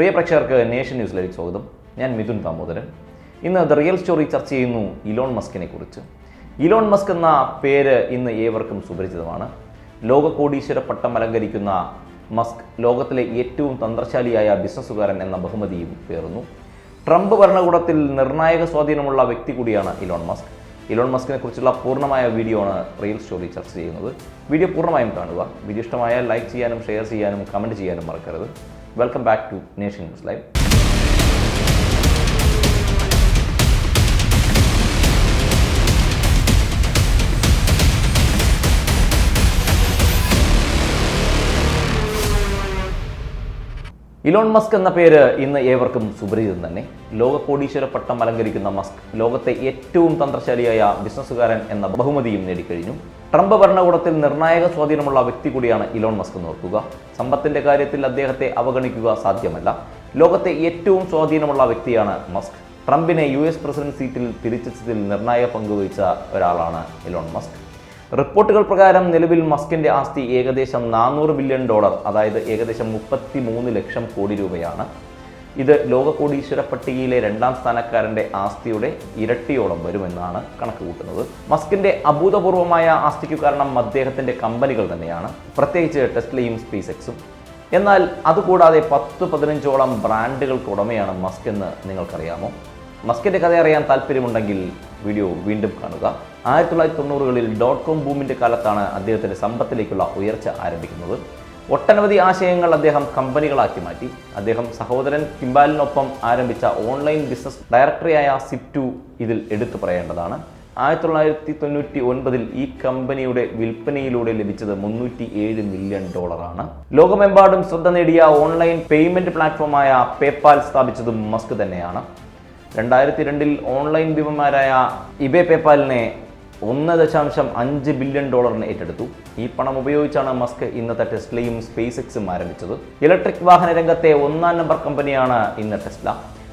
പ്രിയ പ്രേക്ഷകർക്ക് നേഷൻ ന്യൂസിലേക്ക് സ്വാഗതം. ഞാൻ മിഥുൻ ദാമോദരൻ. ഇന്ന് ദ റിയൽ സ്റ്റോറി ചർച്ച ചെയ്യുന്നു ഇലോൺ മസ്കിനെ കുറിച്ച്. ഇലോൺ മസ്ക് എന്ന പേര് ഇന്ന് ഏവർക്കും സുപരിചിതമാണ്. ലോക കോടീശ്വര പട്ടം അലങ്കരിക്കുന്ന മസ്ക് ലോകത്തിലെ ഏറ്റവും തന്ത്രശാലിയായ ബിസിനസ്സുകാരൻ എന്ന ബഹുമതിയും പേറുന്നു. ട്രംപ് ഭരണകൂടത്തിൽ നിർണായക സ്വാധീനമുള്ള വ്യക്തി കൂടിയാണ് ഇലോൺ മസ്ക്. ഇലോൺ മസ്കിനെ കുറിച്ചുള്ള പൂർണമായ വീഡിയോ ആണ് റിയൽ സ്റ്റോറി ചർച്ച ചെയ്യുന്നത്. വീഡിയോ പൂർണമായും കാണുക. വീഡിയോ ഇഷ്ടമായാൽ ലൈക്ക് ചെയ്യാനും ഷെയർ ചെയ്യാനും കമന്റ് ചെയ്യാനും മറക്കരുത്. Welcome back to Nation News Live Elon Musk എന്ന പേര് ഇന്ന് ഏവർക്കും സുപരിചിതം തന്നെ. ലോക കോടീശ്വര പട്ടം അലങ്കരിക്കുന്ന മസ്ക് ലോകത്തെ ഏറ്റവും തന്ത്രശാലിയായ ബിസിനസ്സുകാരൻ എന്ന ബഹുമതിയും നേടിക്കഴിഞ്ഞു. ട്രംപ് ഭരണകൂടത്തിൽ നിർണായക സ്വാധീനമുള്ള വ്യക്തി കൂടിയാണ് ഇലോൺ മസ്ക് നോക്കുക സമ്പത്തിന്റെ കാര്യത്തിൽ അദ്ദേഹത്തെ അവഗണിക്കുക സാധ്യമല്ല. ലോകത്തെ ഏറ്റവും സ്വാധീനമുള്ള വ്യക്തിയാണ് മസ്ക്. ട്രംപിനെ യു എസ് പ്രസിഡന്റ് സീറ്റിൽ തിരിച്ചെത്തിയതിൽ നിർണായക പങ്കുവഹിച്ച ഒരാളാണ് ഇലോൺ മസ്ക്. റിപ്പോർട്ടുകൾ പ്രകാരം നിലവിൽ മസ്കിന്റെ ആസ്തി ഏകദേശം നാനൂറ് ബില്യൺ ഡോളർ അതായത് ഏകദേശം മുപ്പത്തി മൂന്ന് ലക്ഷം കോടി രൂപയാണ്. ഇത് ലോക കോടീശ്വര പട്ടികയിലെ രണ്ടാം സ്ഥാനക്കാരന്റെ ആസ്തിയുടെ ഇരട്ടിയോളം വരുമെന്നാണ് കണക്ക് കൂട്ടുന്നത് മസ്കിന്റെ അഭൂതപൂർവമായ ആസ്തിക്കു കാരണം അദ്ദേഹത്തിന്റെ കമ്പനികൾ തന്നെയാണ്. പ്രത്യേകിച്ച് ടെസ്ലയും സ്പേസ് എക്സും എന്നാൽ അതുകൂടാതെ പത്ത് പതിനഞ്ചോളം ബ്രാൻഡുകൾക്ക് ഉടമയാണ് മസ്ക് എന്ന് നിങ്ങൾക്കറിയാമോ? മസ്കിന്റെ കഥ അറിയാൻ താല്പര്യമുണ്ടെങ്കിൽ വീഡിയോ വീണ്ടും കാണുക. ആയിരത്തി തൊള്ളായിരത്തി തൊണ്ണൂറുകളിൽ ഡോട്ട് കോം ബൂമിന്റെ കാലത്താണ് അദ്ദേഹത്തിന്റെ സമ്പത്തിലേക്കുള്ള ഉയർച്ച ആരംഭിക്കുന്നത്. ഒട്ടനവധി ആശയങ്ങൾ അദ്ദേഹം കമ്പനികളാക്കി മാറ്റി. അദ്ദേഹം സഹോദരൻ കിംബാലിനൊപ്പം ആരംഭിച്ച ഓൺലൈൻ ബിസിനസ് ഡയറക്ടറിയായ സിപ്റ്റു ഇതിൽ എടുത്തു പറയേണ്ടതാണ്. ആയിരത്തി തൊള്ളായിരത്തി തൊണ്ണൂറ്റി ഒൻപതിൽ ഈ കമ്പനിയുടെ വിൽപ്പനയിലൂടെ ലഭിച്ചത് മുന്നൂറ്റി ഏഴ് മില്യൺ ഡോളറാണ്. ലോകമെമ്പാടും ശ്രദ്ധ നേടിയ ഓൺലൈൻ പേയ്മെന്റ് പ്ലാറ്റ്ഫോമായ പേപ്പാൽ സ്ഥാപിച്ചതും മസ്ക് തന്നെയാണ്. രണ്ടായിരത്തി രണ്ടിൽ ഓൺലൈൻ ഭീമന്മാരായ ഇബേ പേപ്പാലിനെ ഒന്ന് ദശാംശം അഞ്ച് ബില്യൺ ഡോളറിന് ഏറ്റെടുത്തു. ഈ പണം ഉപയോഗിച്ചാണ് മസ്ക് ഇന്നത്തെ ടെസ്ലയും സ്പേസ് എക്സും ആരംഭിച്ചത്. ഇലക്ട്രിക് വാഹന രംഗത്തെ ഒന്നാം നമ്പർ കമ്പനിയാണ് ഇന്ന് ടെസ്ല.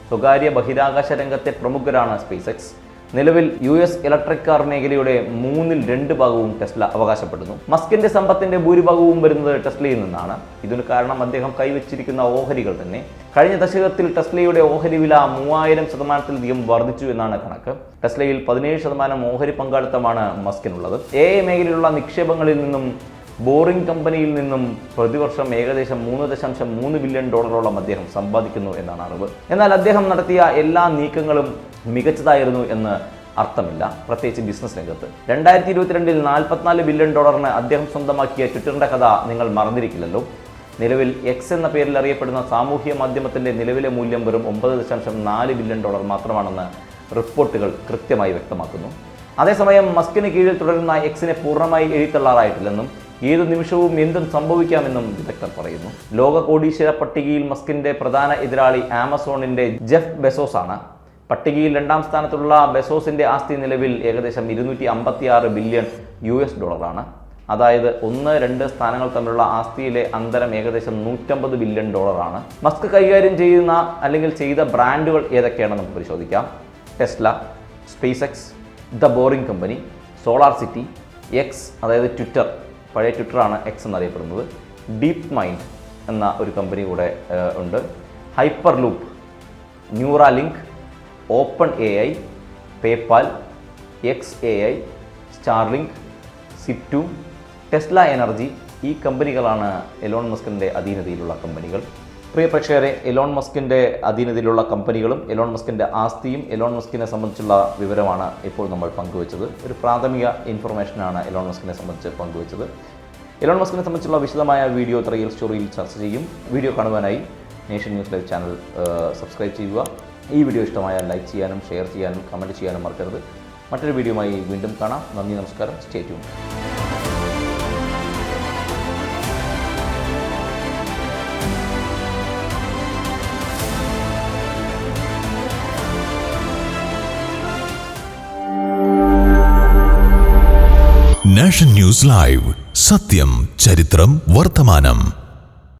സ്വകാര്യ ബഹിരാകാശ രംഗത്തെ പ്രമുഖരാണ് സ്പേസ് എക്സ് നിലവിൽ യു എസ് ഇലക്ട്രിക് കാർ മേഖലയുടെ മൂന്നിൽ രണ്ട് ഭാഗവും ടെസ്ല അവകാശപ്പെടുന്നു. മസ്കിന്റെ സമ്പത്തിന്റെ ഭൂരിഭാഗവും വരുന്നത് ടെസ്ലയിൽ നിന്നാണ്. ഇതിന് കാരണം അദ്ദേഹം കൈവച്ചിരിക്കുന്ന ഓഹരികൾ തന്നെ. കഴിഞ്ഞ ദശകത്തിൽ ടെസ്ലയുടെ ഓഹരി വില മൂവായിരം ശതമാനത്തിലധികം വർദ്ധിച്ചു എന്നാണ് കണക്ക്. ടെസ്ലയിൽ പതിനേഴ് ശതമാനം ഓഹരി പങ്കാളിത്തമാണ് മസ്കിനുള്ളത്. എ മേഖലയിലുള്ള നിക്ഷേപങ്ങളിൽ നിന്നും ബോറിംഗ് കമ്പനിയിൽ നിന്നും പ്രതിവർഷം ഏകദേശം മൂന്ന് ദശാംശം മൂന്ന് ബില്യൺ ഡോളറോളം അദ്ദേഹം സമ്പാദിക്കുന്നു എന്നാണ് അറിവ്. എന്നാൽ അദ്ദേഹം നടത്തിയ എല്ലാ നീക്കങ്ങളും മികച്ചതായിരുന്നു എന്ന് അർത്ഥമില്ല. പ്രത്യേകിച്ച് ബിസിനസ് രംഗത്ത്. രണ്ടായിരത്തി ഇരുപത്തിരണ്ടിൽ നാൽപ്പത്തിനാല് ബില്യൺ ഡോളറിന് അദ്ദേഹം സ്വന്തമാക്കിയ ട്വിറ്ററിന്റെ കഥ നിങ്ങൾ മറന്നിരിക്കില്ലല്ലോ. നിലവിൽ എക്സ് എന്ന പേരിൽ അറിയപ്പെടുന്ന സാമൂഹ്യ മാധ്യമത്തിന്റെ നിലവിലെ മൂല്യം വെറും ഒമ്പത് ദശാംശം നാല് ബില്യൺ ഡോളർ മാത്രമാണെന്ന് റിപ്പോർട്ടുകൾ കൃത്യമായി വ്യക്തമാക്കുന്നു. അതേസമയം മസ്കിന് കീഴിൽ തുടരുന്ന എക്സിനെ പൂർണമായി എഴുത്തള്ളാറായിട്ടില്ലെന്നും ഏതു നിമിഷവും എന്തും സംഭവിക്കാമെന്നും വിദഗ്ധർ പറയുന്നു. ലോക കോടീശ്വര പട്ടികയിൽ മസ്കിന്റെ പ്രധാന എതിരാളി ആമസോണിന്റെ ജെഫ് ബെസോസ് ആണ് പട്ടികയിൽ രണ്ടാം സ്ഥാനത്തുള്ള ബെസോസിന്റെ ആസ്തി നിലവിൽ ഏകദേശം ഇരുന്നൂറ്റി അമ്പത്തി ആറ് ബില്യൺ യു എസ് ഡോളറാണ്. അതായത് ഒന്ന് രണ്ട് സ്ഥാനങ്ങൾ തമ്മിലുള്ള ആസ്തിയിലെ അന്തരം ഏകദേശം നൂറ്റമ്പത് ബില്യൺ ഡോളറാണ്. മസ്ക് കൈകാര്യം ചെയ്യുന്ന അല്ലെങ്കിൽ ചെയ്ത ബ്രാൻഡുകൾ ഏതൊക്കെയാണെന്ന് നമുക്ക് പരിശോധിക്കാം. Tesla SpaceX the boring company solar city X അതായത് ട്വിറ്റർ പഴയ ട്വിറ്ററാണ് എക്സ് എന്നറിയപ്പെടുന്നത് ഡീപ് മൈൻഡ് എന്ന ഒരു കമ്പനി കൂടെ ഉണ്ട്. Hyperloop Neuralink open A I PayPal X A I Starlink zip two Tesla energy ഈ കമ്പനികളാണ് എലോൺ മസ്കിന്റെ അധീനതയിലുള്ള കമ്പനികൾ. പ്രിയ പ്രേക്ഷകരെ എലോൺ മസ്കിന്റെ അധീനതയിലുള്ള കമ്പനികളും എലോൺ മസ്കിന്റെ ആസ്തിയും എലോൺ മസ്കിനെ സംബന്ധിച്ചുള്ള വിവരമാണ് ഇപ്പോൾ നമ്മൾ പങ്കുവച്ചത്. ഒരു പ്രാഥമിക ഇൻഫർമേഷനാണ് എലോൺ മസ്കിനെ സംബന്ധിച്ച് പങ്കുവച്ചത്. എലോൺ മസ്കിനെ സംബന്ധിച്ചുള്ള വിശദമായ വീഡിയോ ത്രയിൽ സ്റ്റോറിയിൽ ചർച്ച ചെയ്യും. വീഡിയോ കാണുവാനായി Nation News Live channel subscribe ചെയ്യുക. ഈ വീഡിയോ ഇഷ്ടമായാൽ ലൈക്ക് ചെയ്യാനും ഷെയർ ചെയ്യാനും കമന്റ് ചെയ്യാനും മറക്കരുത്. മറ്റൊരു വീഡിയോയുമായി വീണ്ടും കാണാം. നന്ദി നമസ്കാരം. Stay tune Nation News Live സത്യം ചരിത്രം വർത്തമാനം